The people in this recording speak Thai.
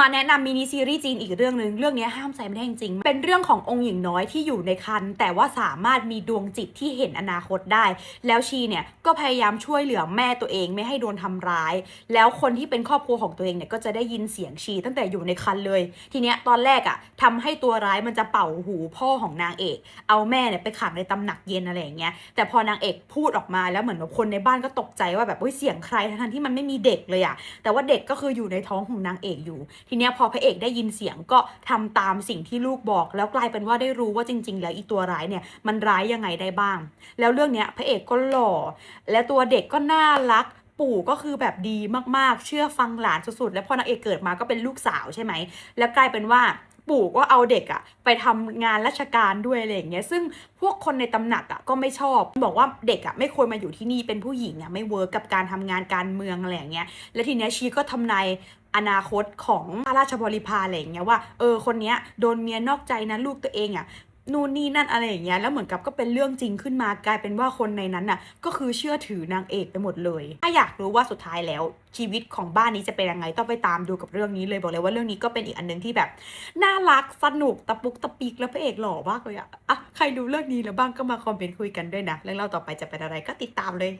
มาแนะนำมินิซีรีส์จีนอีกเรื่องหนึ่งเรื่องนี้ห้ามใส่ไม่ได้จริงๆเป็นเรื่องขององค์หญิงน้อยที่อยู่ในคัน แต่ว่าสามารถมีดวงจิตที่เห็นอนาคตได้ แล้วชีเนี่ยก็พยายามช่วยเหลือแม่ตัวเองไม่ให้โดนทำร้าย แล้วคนที่เป็นครอบครัวของตัวเองเนี่ยก็จะได้ยินเสียงชีตั้งแต่อยู่ในคันเลย ทีเนี้ยตอนแรกอะ่ะทำให้ตัวร้ายมันจะเป่าหูพ่อของนางเอก เอาแม่เนี่ยไปขังในตำหนักเย็นอะไรอย่างเงี้ย แต่พอนางเอกพูดออกมาแล้วเหมือนแบบคนในบ้านก็ตกใจว่าแบบเฮ้ยเสียงใครทั้งที่มันไม่มีเด็กเลยอะ แต่ว่าเด็กก็คืออยู่ในท้องของนางเอกอยู่ทีเนี้ยพอพระเอกได้ยินเสียงก็ทำตามสิ่งที่ลูกบอก แล้วกลายเป็นว่าได้รู้ว่าจริง ๆ แล้วอีตัวร้ายเนี่ยมันร้ายยังไงได้บ้าง แล้วเรื่องเนี้ยพระเอกก็หล่อ และตัวเด็กก็น่ารักปู่ก็คือแบบดีมากๆ เชื่อฟังหลานสุดๆ แล้วพอนางเอกเกิดมาก็เป็นลูกสาวใช่ไหม แล้วกลายเป็นว่าปู่ก็เอาเด็กอะไปทำงานราชการด้วยอะไรอย่างเงี้ย ซึ่งพวกคนในตำหนักอะก็ไม่ชอบ บอกว่าเด็กอะไม่ควรมาอยู่ที่นี่เป็นผู้หญิงอะไม่เวิร์กกับการทำงานการเมืองอะไรอย่างเงี้ย แล้วทีเนี้ยชีก็ทำนาย อนาคตของพระราชบริพารอะไรอย่างเงี้ยว่าเออคนเนี้ยโดนเมียนอกใจนะลูกตัวเองอะนู่นนี่นั่นอะไรอย่างเงี้ยแล้วเหมือนกับก็เป็นเรื่องจริงขึ้นมากลายเป็นว่าคนในนั้นน่ะก็คือเชื่อถือนางเอกไปหมดเลย ถ้าอยากรู้ว่าสุดท้ายแล้วชีวิตของบ้านนี้จะเป็นยังไงต้องไปตามดูกับเรื่องนี้เลยบอกเลยว่าเรื่องนี้ก็เป็นอีกอันหนึงที่แบบน่ารักสนุกตะปุกตะปิกแล้วพระเอกหล่อมากเลยอะอะใครดูเรื่องนี้แล้วบ้างก็มาคอมเมนต์คุยกันด้วยนะเรื่องเล่าต่อไปจะเป็นอะไรก็ติดตามเลย